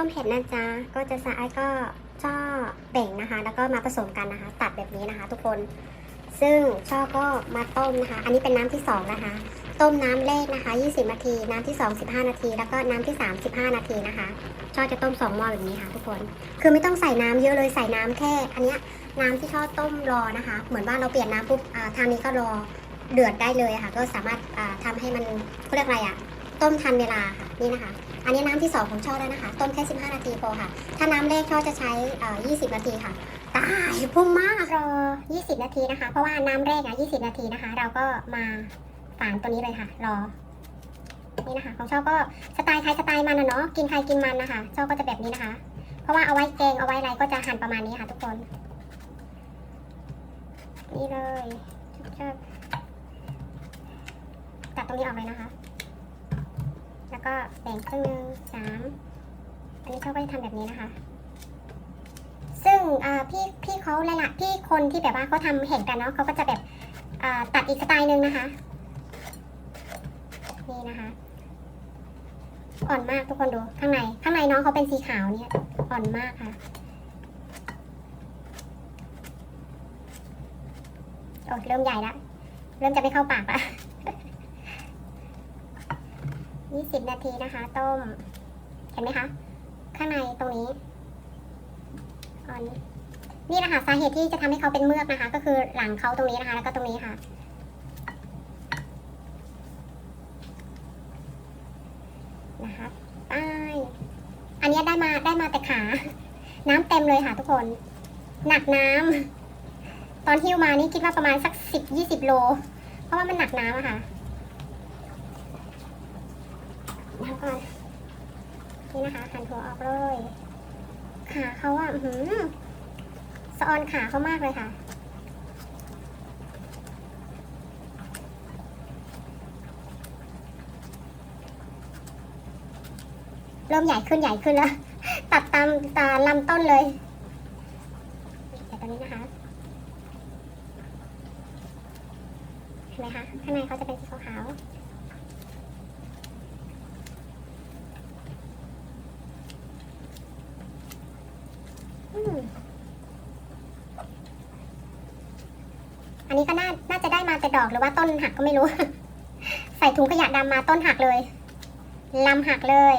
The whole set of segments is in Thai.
ต้มเผ็ดนะจ๊ะ ก็จะใส่ก็ช่อเบ่งนะคะ แล้วก็มาผสมกันนะคะ ตัดแบบนี้นะคะ ทุกคน ซึ่งช่อก็มาต้มนะคะ อันนี้เป็นน้ำที่สองนะคะ ต้มน้ำแรกนะคะ 20 นาที น้ำที่ 2 15 นาที แล้วก็น้ำที่ 3 15 นาทีนะคะ ช่อจะต้ม 2 หม้อแบบนี้ค่ะ ทุกคน คือไม่ต้องใส่น้ำเยอะเลย ใส่น้ำแค่ อันเนี้ยน้ำที่ช่อต้มรอนะคะ เหมือนว่าเราเปลี่ยนน้ำปุ๊บอ่าทางนี้ก็รอเดือดได้เลยะค่ะ ก็สามารถอ่าทำให้มันเขาเรียกอะไรอะต้มทันเวลาค่ะ นี่นะคะ อันนี้น้ำที่2ของช่อแล้วนะคะ ต้มแค่ 15 นาทีพอค่ะ ถ้าน้ำแรกช่อจะใช้เอ่อ20 นาทีค่ะ ตายพุ่งมากรอ 20 นาทีนะคะ เพราะว่าน้ำแรกอะ20 นาทีนะคะ เราก็มาฝานตัวนี้เลยค่ะ รอ นี่นะคะ ของช่อก็สไตล์ใครสไตล์มันนะเนาะ กินใครกินมันนะคะ ช่อก็จะแบบนี้นะคะ เพราะว่าเอาไว้แกงเอาไว้อะไรก็จะหั่นประมาณนี้ค่ะ ทุกคน นี่เลยชอบตัดตรงนี้ออกเลยนะคะ แล้วก็แบ่งครึ่งหนึ่งสามอันนี้เขาก็จะทำแบบนี้นะคะ ซึ่งพี่พี่เขาหลายๆพี่คนที่แบบว่าเขาทำเห็นกันเนาะเขาก็จะแบบตัดอีกสไตล์หนึ่งนะคะ นี่นะคะ อ่อนมากทุกคนดูข้างในข้างในน้องเขาเป็นสีขาวเนี่ยอ่อนมากค่ะ โอ้เริ่มใหญ่ละเริ่มจะไม่เข้าปากละ ยี่สิบนาทีนะคะ ต้ม เห็นไหมคะ ข้างในตรงนี้อ่อนนี่นะคะสาเหตุที่จะทำให้เขาเป็นเมือกนะคะ ก็คือหลังเขาตรงนี้นะคะ แล้วก็ตรงนี้ค่ะ นะคะไปอันนี้ได้มาได้มาแต่ขา น้ำเต็มเลยค่ะทุกคน หนักน้ำตอนหิ้วมานี่คิดว่าประมาณสักสิบยี่สิบโล เพราะว่ามันหนักน้ำอะค่ะน้ำ ก่อนนี่นะคะหั่นหัวออกเลยขาเขาอะอื้อหือสะออนขาเขามากเลยค่ะเริ่มใหญ่ขึ้นใหญ่ขึ้นแล้ว ตัดตามตาลำต้นเลยแต่ตอนนี้นะคะเห็นไหมคะข้างในเขาจะเป็นสีขาวๆอืมอันนี้ก็น่า น่าจะได้มาแต่ดอก หรือว่าต้นหักก็ไม่รู้ ใส่ถุงขยะดำมาต้นหักเลยลำหักเลย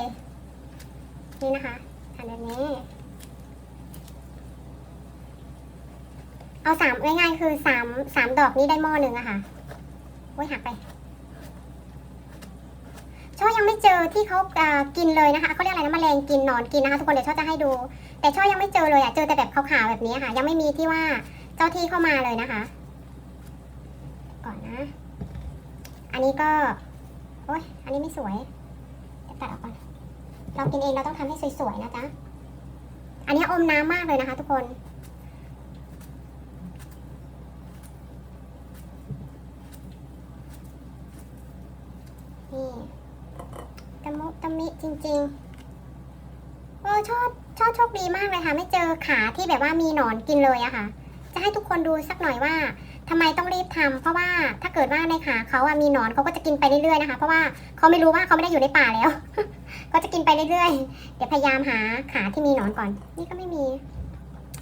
นี่นะคะทำแบบนี้ เอาสามง่ายๆคือสามสามดอกนี้ได้หม้อหนึ่งอะค่ะโอ้ยหักไปช่อยังไม่เจอที่เขากินเลยนะคะเขาเรียกอะไรนะแมลงกินหนอนกินนะคะทุกคนเดี๋ยวช่อจะให้ดู แต่ช่อยังไม่เจอเลยอะเจอแต่แบบขาวๆแบบนี้ค่ะ ยังไม่มีที่ว่าเจ้าที่เข้ามาเลยนะคะ ก่อนนะ อั นนี้ก็ โอ้ยอันนี้ไม่สวยเดี๋ยวตัดออกก่อน เรากินเองเราต้องทำให้สวยๆนะจ๊ะ อันนี้อมน้ำมากเลยนะคะ ทุกคนนี่ตะมุตะมิจริงๆเออชอบชอบโชคดีมากเลยค่ะ ไม่เจอขาที่แบบว่ามีหนอนกินเลยอะค่ะ จะให้ทุกคนดูสักหน่อยว่า ทำไมต้องรีบทำเพราะว่าถ้าเกิดว่าในขาเขาอะมีหนอนเขาก็จะกินไปเรื่อยๆนะคะ เพราะว่าเขาไม่รู้ว่าเขาไม่ได้อยู่ในป่าแล้ว ก็จะกินไปเรื่อยๆ เดี๋ยวพยายามหาขาที่มีหนอนก่อน นี่ก็ไม่มี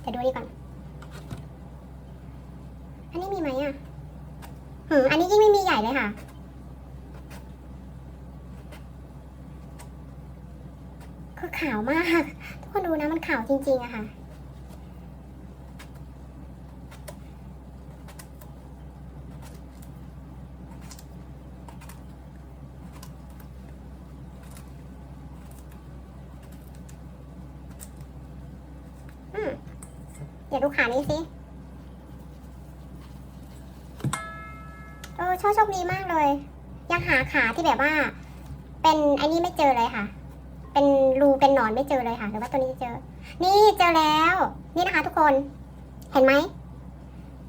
เดี๋ยวดูนี่ก่อน อันนี้มีไหมอะหืมอันนี้ยิ่งไม่มีใหญ่เลยค่ะคือขาวมาก ทุกคนดูนะมันขาวจริงๆอะค่ะ อืมเดี๋ยวดูขา นี้สิเออโชคโชคดีมากเลย ยังหาขาที่แบบว่า เป็นไอ้นี่ไม่เจอเลยค่ะ เป็นรูเป็นหนอนไม่เจอเลยค่ะหรือว่าตัวนี้เจอ นี่เจอแล้ว นี่นะคะ ทุกคนเห็นไหม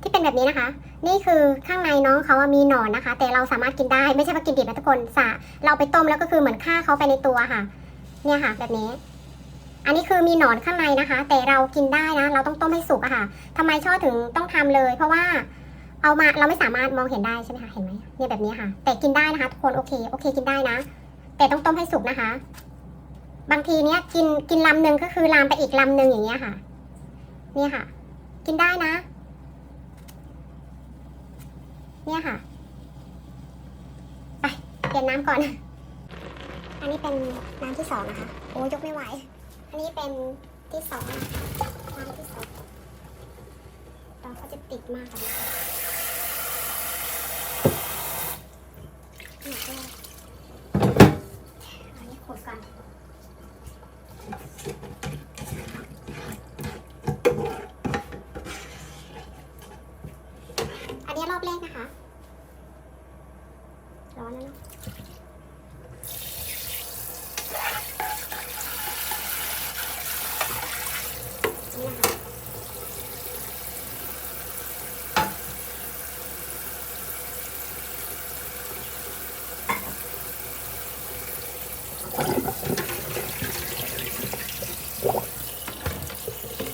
ที่เป็นแบบนี้นะคะ นี่คือข้างในน้องเขาอะมีหนอนนะคะ แต่เราสามารถกินได้ไม่ใช่ว่ากินดิบนะทุกคนสะเราไปต้มแล้วก็คือเหมือนฆ่าเขาไปในตัวค่ะ เนี่ยค่ะ แบบนี้ อันนี้คือมีหนอนข้างในนะคะ แต่เรากินได้นะ เราต้องต้มให้สุกอะค่ะทำไมช่อถึงต้องทำเลย เพราะว่าเอามาเราไม่สามารถมองเห็นได้ใช่ไหมคะ เห็นไหมเนี่ยแบบนี้ค่ะ แต่กินได้นะคะทุกคนโอเคโอเคกินได้นะ แต่ต้องต้มให้สุกนะคะ บางทีเนี้ยกินกินลำหนึ่งก็คือลามไปอีกลำหนึ่งอย่างเงี้ยค่ะ เนี่ยค่ะ กินได้นะ เนี่ยค่ะไปเปลี่ยนน้ำก่อน อันนี้เป็นน้ำที่สองนะคะ โอ้ยกไม่ไหว อันนี้เป็นที่สองน้ำที่สองเราก็จะติดมากกันนะคะอันนี้ขดก่อนอันนี้รอบแรกนะคะ ร้อนแล้วเนอะนี่นะคะ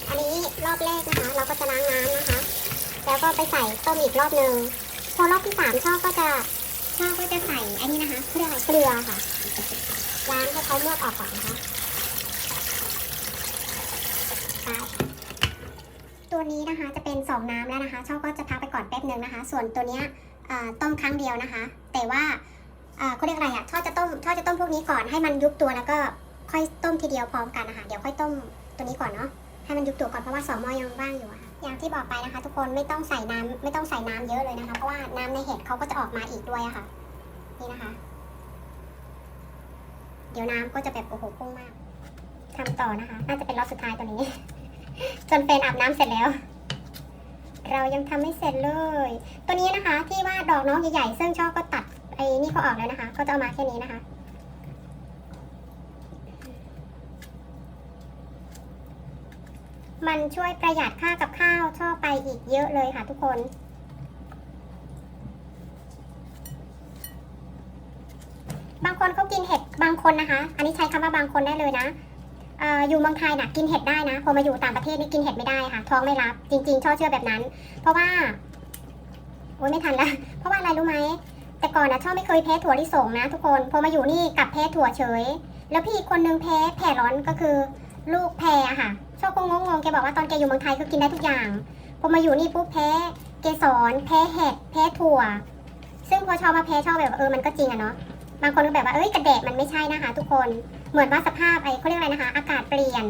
อันนี้รอบแร ก็จะล้างน้ำนะคะ แล้วก็ไปใส่ต้มอีกรอบหนึ่งพอรอบที่สามช่อก็จะช่อก็จะใส่อันนี้นะคะเรียกอะไรเกลือค่ะล้างให้เขาเลือกออกก่อนนะคะตัวนี้นะคะจะเป็นสองน้ำแล้วนะคะช่อก็จะพักไปก่อนแป๊บหนึ่งนะคะ ส่วนตัวเนี้ยต้มครั้งเดียวนะคะ แต่ว่าเอ่อเขาเรียกอะไรอะช่อจะต้มช่อจะต้มพวกนี้ก่อนให้มันยุบตัวแล้วก็ค่อยต้มทีเดียวพร้อมกันนะคะเดี๋ยวค่อยต้มตัวนี้ก่อนเนาะ ให้มันยุบตัวก่อนเพราะว่าสองหม้อยังว่างอยู่อะค่ะอย่างที่บอกไปนะคะ ทุกคนไม่ต้องใส่น้ำไม่ต้องใส่น้ำเยอะเลยนะคะ เพราะว่าน้ำในเห็ดเขาก็จะออกมาอีกด้วยอะค่ะ นี่นะคะ เดี๋ยวน้ำก็จะแบบโอ้โหพุ่งมากทำต่อนะคะ น่าจะเป็นรอบสุดท้ายตัวนี้ จนเฟนอาบน้ำเสร็จแล้ว เรายังทำไม่เสร็จเลย ตัวนี้นะคะ ที่ว่าดอกน้องใหญ่ๆซึ่งชอบก็ตัดไอ้นี่เขาออกแล้วนะคะ ก็จะเอามาแค่นี้นะคะ มันช่วยประหยัดค่ากับข้าวช่อไปอีกเยอะเลยค่ะทุกคน บางคนเขากินเห็ดบางคนนะคะ อันนี้ใช้คำว่าบางคนได้เลยนะออยู่เมืองไทยน่ะกินเห็ดได้นะ พอมาอยู่ต่างประเทศนี่กินเห็ดไม่ได้ค่ะ ท้องไม่รับ จริง ๆช่อเชื่อแบบนั้น เพราะว่าโอ้ยไม่ทันละเพราะว่าอะไรรู้ไหมแต่ก่อนนะช่อไม่เคยแพ้ถั่วลิสงนะ ทุกคนพอมาอยู่นี่กลับแพ้ถั่วเฉย แล้วพี่คนนึงแพ้แผ่ร้อนก็คือ ลูกแพรอะ โชอบคงงงงแกบอกว่าตอนแกอยู่เมืองไทยคือกินได้ทุกอย่างพอมาอยู่นี่ปุ๊บแพ้เกสรแพ้เห็ดแพ้ถั่ว ซึ่งพอชอบมาแพ้ชอบแบบว่าเออมันก็จริงอะเนาะบางคนก็แบบว่าเอ้ยกระแดดมันไม่ใช่นะคะทุกคนเหมือนว่าสภาพไอ้เขาเรียกอะไรนะคะ อากาศเปลี่ยน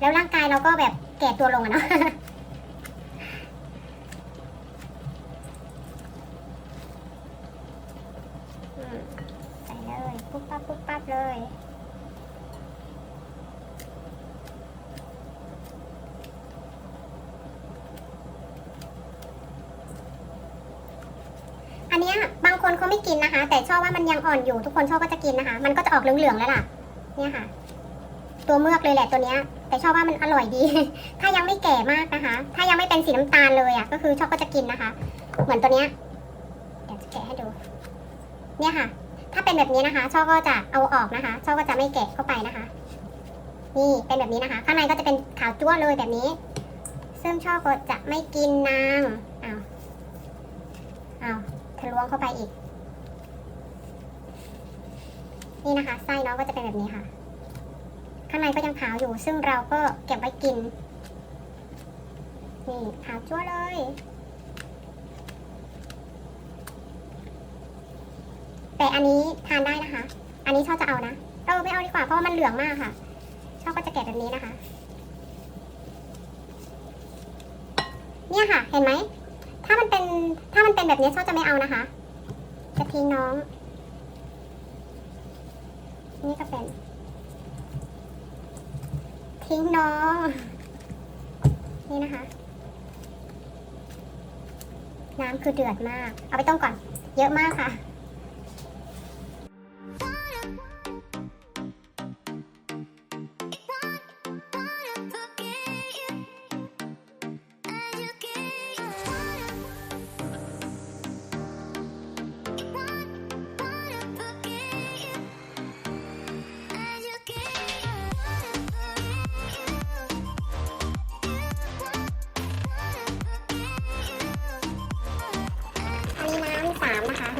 แล้วร่างกายเราก็แบบแก่ตัวลงอะเนาะ อืมใส่เลย ปุ๊บปั๊บปุ๊บปั๊บเลย อันเนี้ยบาง คนเขาไม่กินนะคะ แต่ชอบว่ามันยังอ่อนอยู่ทุกคนชอบก็จะกินนะคะ มันก็จะออกเหลืองๆแล้วล่ะ เนี่ยค่ะ ตัวเมือกเลยแหละตัวเนี้ย แต่ชอบว่ามันอร่อยดี ถ้ายังไม่แก่มากนะคะ ถ้ายังไม่เป็นสีน้ำตาลเลยอะ ก็คือชอบก็จะกินนะคะ เหมือนตัวเนี้ยเดี๋ยวจะแกะให้ดู เนี่ยค่ะ ถ้าเป็นแบบนี้นะคะ ชอบก็จะเอาออกนะคะ ชอบก็จะไม่แกะเข้าไปนะคะ นี่เป็นแบบนี้นะคะ ข้างในก็จะเป็นขาวจั่วเลยแบบนี้ ซึ่งชอบก็จะไม่กินนางอ้าวอ้าว ทะลวงเข้าไปอีก นี่นะคะ ไส้น้องก็จะเป็นแบบนี้ค่ะ ข้างในก็ยังขาวอยู่ ซึ่งเราก็เก็บไว้กิน นี่ขาวจั่วเลย แต่อันนี้ทานได้นะคะ อันนี้ชอบจะเอานะเออไม่เอาดีกว่าเพราะมันเหลืองมากค่ะ ชอบก็จะแกะแบบนี้นะคะ เนี่ยค่ะ เห็นไหม ถ้ามันเป็นถ้ามันเป็นแบบนี้ชอบจะไม่เอานะคะ จะทิ้งน้อง นี่ก็เป็น ทิ้งน้อง นี่นะคะ น้ำคือเดือดมาก เอาไปต้มก่อน เยอะมากค่ะ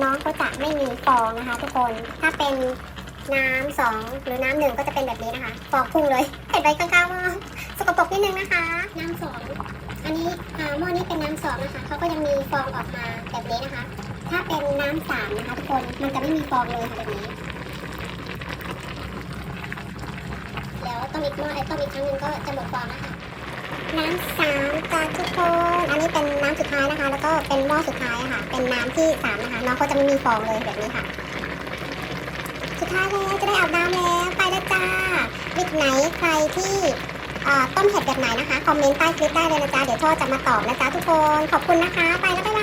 นนี้น้ำสามนะคะน้องก็จะไม่มีฟองนะคะทุกคน ถ้าเป็นน้ำสองหรือน้ำหนึ่งก็จะเป็นแบบนี้นะคะ ฟองพุ่งเลยเห็นใบข้างๆหม้อสกปรกนิดนึงนะคะ น้ำสองอันนี้อ่าหม้อนี้เป็นน้ำสองนะคะเขาก็ยังมีฟองออกมาแบบนี้นะคะ ถ้าเป็นน้ำสามนะคะทุกคน มันจะไม่มีฟองเลยค่ะแบบนี้เดี๋ยวต้มอีกหม้อไอ้ต้มอีกครั้งหนึงก็จะหมดฟองแล้วค่ะน้ำสาม เป็นหม้อสุดท้ายค่ะ เป็นน้ำที่สามนะคะ น้องเขาจะไม่มีฟองเลยแบบนี้ค่ะ สุดท้ายแล้วจะได้อาบน้ำแล้ว ไปแล้วจ้าวิกไหนใครที่ต้มเห็ดแบบไหนนะคะ คอมเมนต์ใต้คลิปได้เลยนะจ๊ะ เดี๋ยวช่อจะมาตอบนะจ๊ะทุกคน ขอบคุณนะคะ ไปแล้วบ๊า